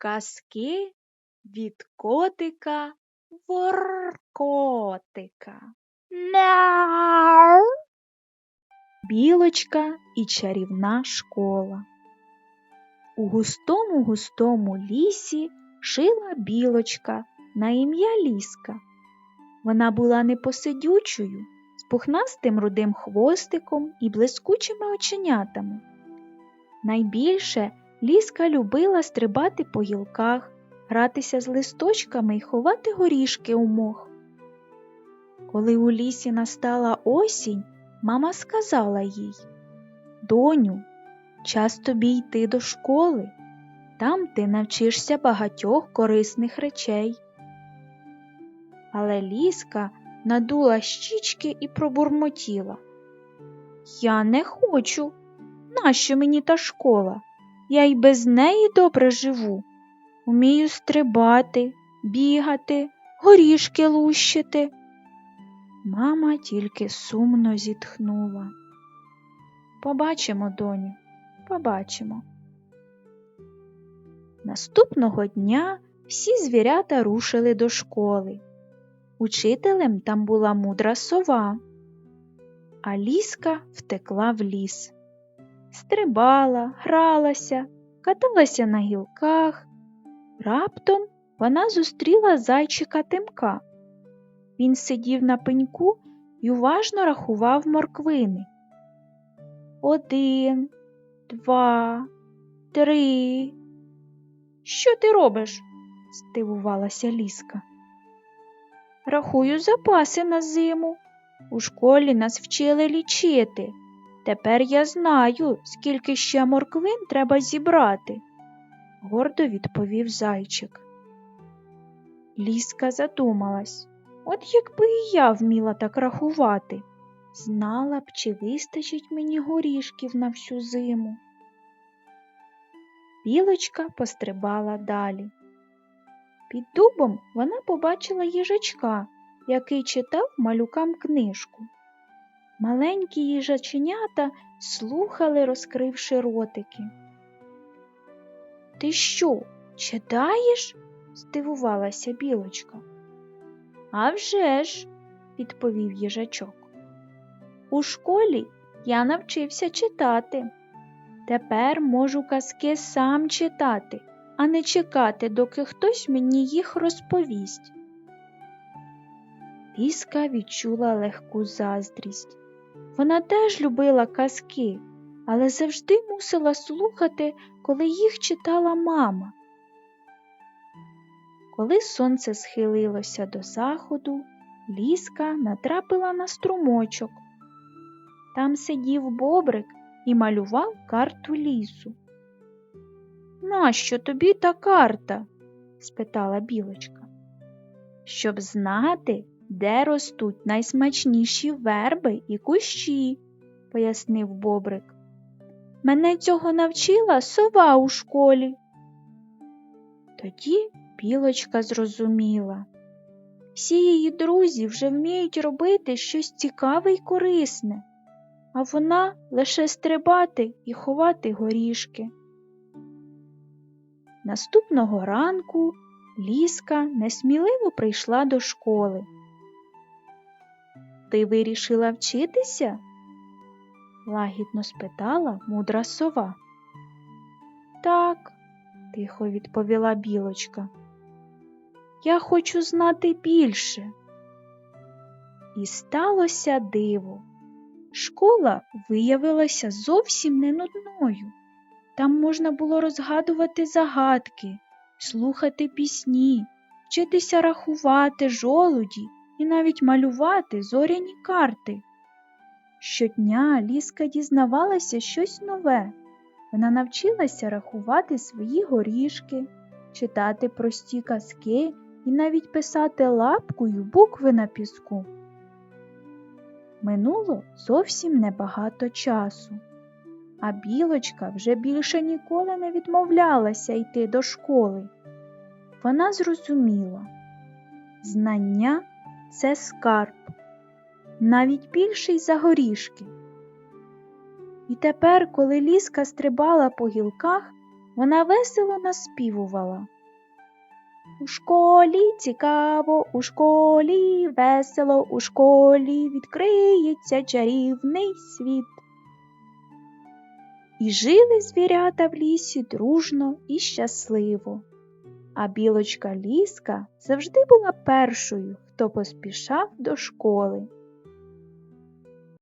Казки від котика воркотика. Мяу. Білочка і чарівна школа. У густому густому лісі жила білочка на ім'я Ліска. Вона була непосидючою, з пухнастим рудим хвостиком і блискучими оченятами. Найбільше Ліска любила стрибати по гілках, гратися з листочками і ховати горішки у мох. Коли у лісі настала осінь, мама сказала їй Доню, час тобі йти до школи. Там ти навчишся багатьох корисних речей. Але Ліска надула щічки і пробурмотіла. Я не хочу. Нащо мені та школа? Я й без неї добре живу. Умію стрибати, бігати, горішки лущити. Мама тільки сумно зітхнула. Побачимо, доню, побачимо. Наступного дня всі звірята рушили до школи. Учителем там була мудра сова, а ліска втекла в ліс. Стрибала, гралася, каталася на гілках. Раптом вона зустріла зайчика Тимка. Він сидів на пеньку і уважно рахував морквини. Один, два, три. Що ти робиш? здивувалася ліска. Рахую запаси на зиму. У школі нас вчили лічити. Тепер я знаю, скільки ще морквин треба зібрати, гордо відповів зайчик. Ліска задумалась, от якби і я вміла так рахувати, знала б, чи вистачить мені горішків на всю зиму. Білочка пострибала далі. Під дубом вона побачила їжачка, який читав малюкам книжку. Маленькі їжаченята слухали, розкривши ротики. Ти що, читаєш? здивувалася білочка. «А вже ж», – відповів їжачок. У школі я навчився читати. Тепер можу казки сам читати, а не чекати, доки хтось мені їх розповість. Ліска відчула легку заздрість. Вона теж любила казки, але завжди мусила слухати, коли їх читала мама. Коли сонце схилилося до заходу, ліска натрапила на струмочок. Там сидів бобрик і малював карту лісу. Нащо тобі та карта? спитала білочка. Щоб знати, де ростуть найсмачніші верби і кущі, пояснив бобрик. Мене цього навчила сова у школі. Тоді білочка зрозуміла. Всі її друзі вже вміють робити щось цікаве й корисне, а вона лише стрибати і ховати горішки. Наступного ранку Ліска несміливо прийшла до школи. Ти вирішила вчитися? лагідно спитала мудра сова. Так, тихо відповіла білочка. Я хочу знати більше. І сталося диво. Школа виявилася зовсім не нудною. Там можна було розгадувати загадки, слухати пісні, вчитися рахувати жолуді і навіть малювати зоряні карти. Щодня Ліска дізнавалася щось нове. Вона навчилася рахувати свої горішки, читати прості казки і навіть писати лапкою букви на піску. Минуло зовсім небагато часу, а білочка вже більше ніколи не відмовлялася йти до школи. Вона зрозуміла знання це скарб, навіть більший за горішки. І тепер, коли ліска стрибала по гілках, Вона весело наспівувала. У школі цікаво, у школі весело, у школі відкриється чарівний світ. І жили звірята в лісі дружно і щасливо. А білочка ліска завжди була першою, хто поспішав до школи.